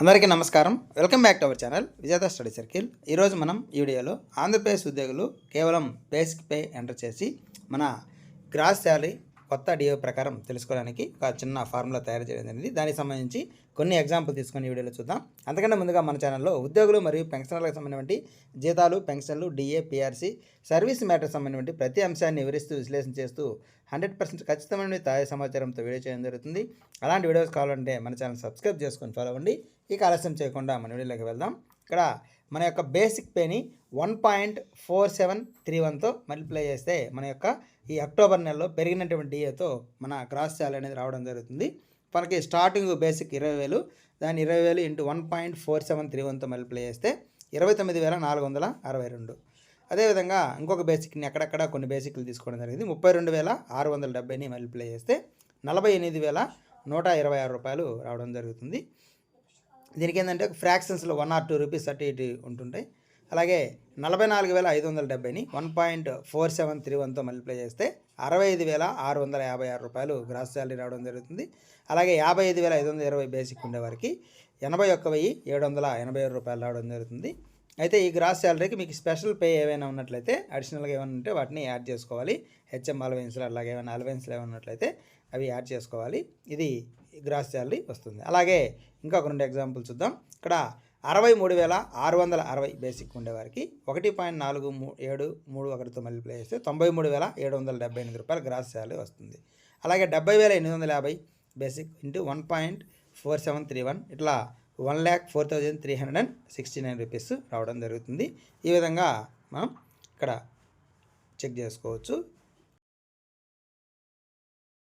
అందరికీ నమస్కారం. Welcome back to our channel Vijetha study circle. ఈరోజు మనం ఈ వీడియోలో ఆంధ్రప్రదేశ్ ఉద్యోగులు కేవలం బేసిక్ పే ఎంటర్ చేసి మన గ్రాస్ శాలరీ కొత్త డిఓ ప్రకారం తెలుసుకోవడానికి ఒక చిన్న ఫార్ములా తయారు చేయడం జరిగింది. దానికి సంబంధించి కొన్ని ఎగ్జాంపుల్ తీసుకొని వీడియోలో చూద్దాం. అంతకంటే ముందుగా మన ఛానల్లో ఉద్యోగులు మరియు పెన్షనర్లకు సంబంధించి జీతాలు పెన్షన్లు డిఏ పిఆర్సీ సర్వీస్ మ్యాటర్ సంబంధించి ప్రతి అంశాన్ని వివరిస్తూ విశ్లేషణ చేస్తూ హండ్రెడ్ పర్సెంట్ ఖచ్చితమైన తాజా సమాచారంతో వీడియో చేయడం జరుగుతుంది. అలాంటి వీడియోస్ కావాలంటే మన ఛానల్ సబ్స్క్రైబ్ చేసుకొని ఫాలో అవ్వండి. ఇక ఆలస్యం చేయకుండా మన వీడియోలోకి వెళ్దాం. ఇక్కడ మన యొక్క బేసిక్ పేని one point four seven three వన్తో multiply చేస్తే మన యొక్క ఈ అక్టోబర్ నెలలో పెరిగినటువంటి డిఏతో మన క్రాస్ శాలరీ అనేది రావడం జరుగుతుంది. మనకి స్టార్టింగ్ బేసిక్ ఇరవై వేలు దాని ఇరవై వేలు into one point four seven three వన్తో multiply చేస్తే ఇరవై తొమ్మిది వేల నాలుగు వందల అరవై రెండు. అదేవిధంగా ఇంకొక బేసిక్ని అక్కడక్కడ కొన్ని బేసిక్లు తీసుకోవడం జరిగింది. ముప్పై రెండు వేల ఆరు వందల డెబ్బైని మల్టిప్లై చేస్తే నలభై ఎనిమిది వేల నూట ఇరవై ఆరు రూపాయలు రావడం జరుగుతుంది. దీనికి ఏంటంటే ఫ్రాక్షన్స్లో వన్ ఆర్ టూ రూపీస్ అటు ఇటు ఉంటుంటాయి. అలాగే నలభై నాలుగు వేల ఐదు వందల డెబ్బైని one point four seven three వన్తో multiply చేస్తే అరవై ఐదు వేల ఆరు వందల యాభై ఆరు రూపాయలు గ్రాస్ శాలరీ రావడం జరుగుతుంది. అలాగే యాభై ఐదు వేల ఐదు వందల ఇరవై బేసిక్ ఉండేవారికి ఎనభై ఒక్క వెయ్యి ఏడు వందల ఎనభై ఆరు రూపాయలు రావడం జరుగుతుంది. అయితే ఈ గ్రాస్ శాలరీకి మీకు స్పెషల్ పే ఏవైనా ఉన్నట్లయితే అడిషనల్గా ఏమైనా ఉంటే వాటిని యాడ్ చేసుకోవాలి. హెచ్ఎం అలవెన్స్లు అలాగే ఏమైనా అలవెన్స్లు ఏమైనా ఉన్నట్లయితే అవి యాడ్ చేసుకోవాలి. ఇది గ్రాస్ శాలరీ వస్తుంది. అలాగే ఇంకొక రెండు ఎగ్జాంపుల్ చూద్దాం. ఇక్కడ అరవై మూడు వేల ఆరు వందల అరవై బేసిక్ ఉండేవారికి ఒకటి పాయింట్ నాలుగు మూ ఏడు మూడు ఒకటితో ప్లే చేస్తే తొంభై మూడు వేల ఏడు వందల డెబ్బై ఎనిమిది రూపాయలు గ్రాస్ శాలరీ వస్తుంది. అలాగే డెబ్బై వేల ఎనిమిది వందల యాభై basic into one point four seven three one ఇట్లా one lakh four thousand three hundred and sixty nine rupees రావడం జరుగుతుంది. ఈ విధంగా మనం ఇక్కడ చెక్ చేసుకోవచ్చు.